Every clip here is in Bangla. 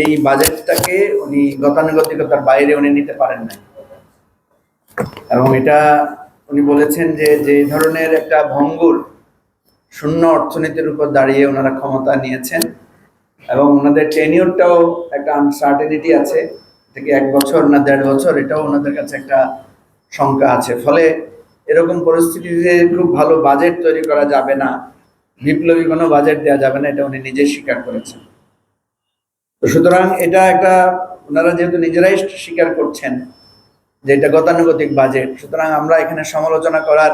এই বাজেটটাকে উনি গতানুগতিকতার বাইরে উনি নিতে পারেন নাই। এবং এটা উনি বলেছেন যে যে ধরনের একটা ভঙ্গুর শূন্য অর্থনীতির উপর দাঁড়িয়ে ওনারা ক্ষমতা নিয়েছেন এবং ওনাদের টেনিউরটাও একটা আনসার্টেনিটি আছে, থেকে এক বছর না দেড় বছর, এটাও ওনাদের কাছে একটা শঙ্কা আছে। ফলে এরকম পরিস্থিতিতে খুব ভালো বাজেট তৈরি করা যাবে না, বিপ্লবী কোনো বাজেট দেওয়া যাবে না, এটা উনি নিজে স্বীকার করেছেন। তো সুতরাং এটা একটা, ওনারা যেহেতু নিজেরাই স্বীকার করছেন যে এটা গতানুগতিক বাজেট সুতরাং আমরা এখানে সমালোচনা করার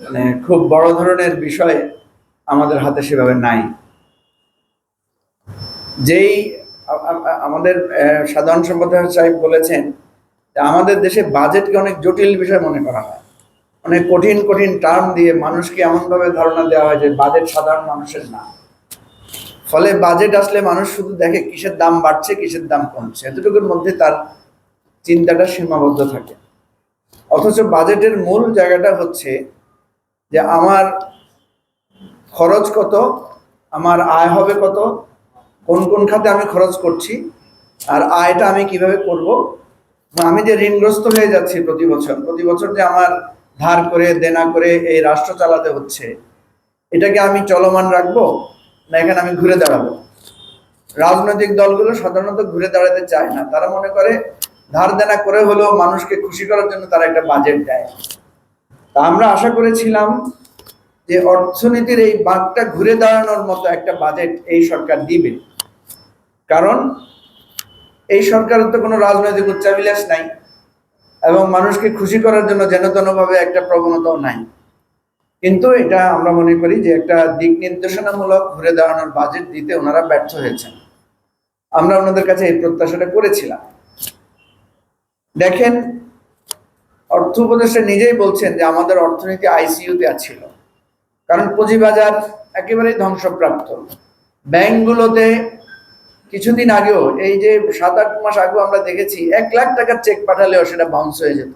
মানে খুব বড় ধরনের বিষয় আমাদের হাতে সেভাবে নাই। যেই আমাদের সাধারণ সম্পাদক সাহেব বলেছেন আমাদের দেশে বাজেটকে অনেক জটিল বিষয় মনে করা হয়। অনেক কঠিন কঠিন টার্ম দিয়ে মানুষকে এমনভাবে ধারণা দেওয়া হয় যে বাজেট সাধারণ মানুষের না। ফলে বাজেট আসলে মানুষ শুধু দেখে কিসের দাম বাড়ছে, কিসের দাম কমছে। এতটুকুর মধ্যে তার চিন্তাটা সীমাবদ্ধ থাকে। অথচ বাজেটের মূল জায়গাটা হচ্ছে যে আমার খরচ কত, আমার আয় হবে কত, কোন কোন খাতে আমি খরচ করছি, আর আয়টা আমি কীভাবে করব। আমি যে ঋণগ্রস্ত হয়ে যাচ্ছি প্রতি বছর প্রতি বছর যে আমার ধার করে, দেনা করে এই রাষ্ট্র চালাতে হচ্ছে, এটাকে আমি চলমান রাখব? না, এখানে আমি ঘুরে দাঁড়াবো। রাজনৈতিক দলগুলো সাধারণত ঘুরে দাঁড়াতে চায় না। তারা মনে করে, ধার দেনা করে হলেও মানুষকে খুশি করার জন্য তারা একটা বাজেট দেয়। তা আমরা আশা করেছিলাম যে অর্থনীতির এই বাঁকটা ঘুরে দাঁড়ানোর মতো একটা বাজেট এই সরকার দিবে। কারণ এই সরকারের তো কোনো রাজনৈতিক উচ্চাবিলাস নাই এবং মানুষকে খুশি করার জন্য যেন তেনভাবে একটা প্রবণতাও নাই। কিন্তু এটা আমরা মনে করি যে একটা দিক নির্দেশনামূলক ঘুরে দাঁড়ানোর বাজেট দিতে ওনারা ব্যর্থ হয়েছেন। আমরা ওনাদের কাছে এই প্রত্যাশাটা করেছিলাম। দেখেন, অর্থ উপদেষ্টা নিজেই বলছেন যে আমাদের অর্থনীতি আইসিইউতে ছিল কারণ পুঁজিবাজার একেবারেই ধ্বংসপ্রাপ্ত। ব্যাংকগুলোতে কিছুদিন আগেও, এই যে সাত আট মাস আগেও আমরা দেখেছি, এক লাখ টাকার চেক পাঠালেও সেটা বাউন্স হয়ে যেত।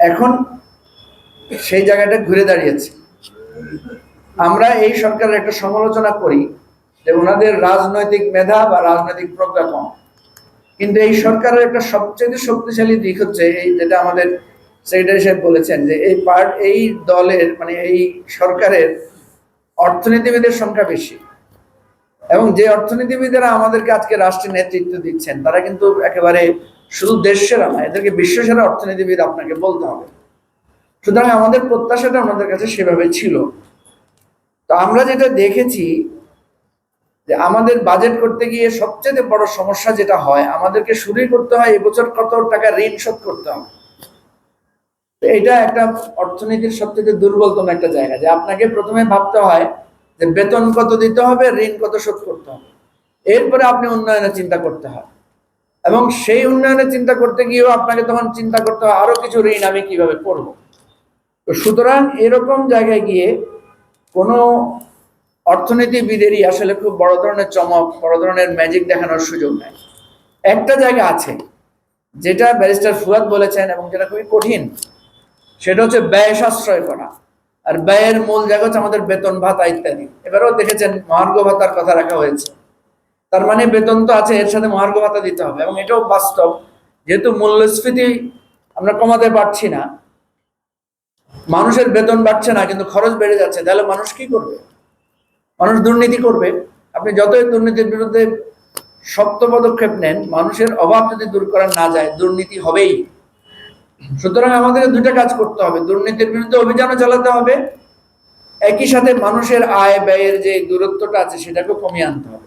এখন সেই জায়গাটা ঘুরে দাঁড়িয়েছে। আমরা এই সরকারের একটা সমালোচনা করি যে ওনাদের রাজনৈতিক মেধা বা রাজনৈতিক প্রজ্ঞা কম কিন্তু এই সরকারের একটা সবচেয়ে শক্তিশালী দিক হচ্ছে এই যেটা আমাদের সেক্রেটারি সাহেব বলেছেন যে এই পার্ট এই দলের মানে এই সরকারের অর্থনীতিবিদের সংখ্যা বেশি। এবং যে অর্থনীতিবিদেরা আমাদেরকে আজকে রাষ্ট্রের নেতৃত্ব দিচ্ছেন, তারা কিন্তু একেবারে শুধু দেশ সেরা না এদেরকে বিশ্বসেরা অর্থনীতিবিদ আপনাকে বলতে হবে। সুতরাং আমাদের প্রত্যাশাটা আমাদের কাছে সেভাবে ছিল। তো আমরা যেটা দেখেছি যে আমাদের বাজেট করতে গিয়ে সবচেয়ে বড় সমস্যা যেটা হয়, আমাদেরকে শুরুই করতে হয় এবছর কত টাকা ঋণ শোধ করতে হবে। এটা একটা অর্থনীতির সবচেয়ে দুর্বলতম একটা জায়গা, যে আপনাকে প্রথমে ভাবতে হয় যে বেতন কত দিতে হবে, ঋণ কত শোধ করতে হবে। এরপরে আপনি উন্নয়নের চিন্তা করতে হয়। এবং সেই উন্নয়নের চিন্তা করতে গিয়েও আপনাকে তখন চিন্তা করতে হয়, আরও কিছু ঋণ আমি কীভাবে করব? তো সুতরাং এরকম জায়গায় গিয়ে কোনো অর্থনীতিবিদেরই আসলে খুব বড় ধরনের চমক, বড় ধরনের ম্যাজিক দেখানোর সুযোগ নেই। একটা জায়গা আছে, যেটা ব্যারিস্টার ফুয়াদ বলেছেন এবং যেটা খুবই কঠিন, সেটা হচ্ছে ব্যয় সাশ্রয় করা। আর ব্যয়ের মূল জায়গা হচ্ছে আমাদের বেতন, ভাতা ইত্যাদি। এবারেও দেখেছেন মহার্ঘ ভাতার কথা রাখা হয়েছে। তার মানে বেতন তো আছে, এর সাথে মহার্ঘ ভাতা দিতে হবে এবং এটাও বাস্তব। যেহেতু মূল্যস্ফীতি আমরা কমাতে পারছি না মানুষের বেতন বাড়ছে না, কিন্তু খরচ বেড়ে যাচ্ছে, তাহলে মানুষ কি করবে? মানুষ দুর্নীতি করবে। আপনি যতই দুর্নীতির বিরুদ্ধে শক্ত পদক্ষেপ নেন, মানুষের অভাব যদি দূর করা না যায়, দুর্নীতি হবেই। সুতরাং আমাদের দুইটা কাজ করতে হবে। দুর্নীতির বিরুদ্ধে অভিযানও চালাতে হবে। একই সাথে মানুষের আয় ব্যয়ের যে দূরত্বটা আছে, সেটাকেও কমিয়ে আনতে হবে।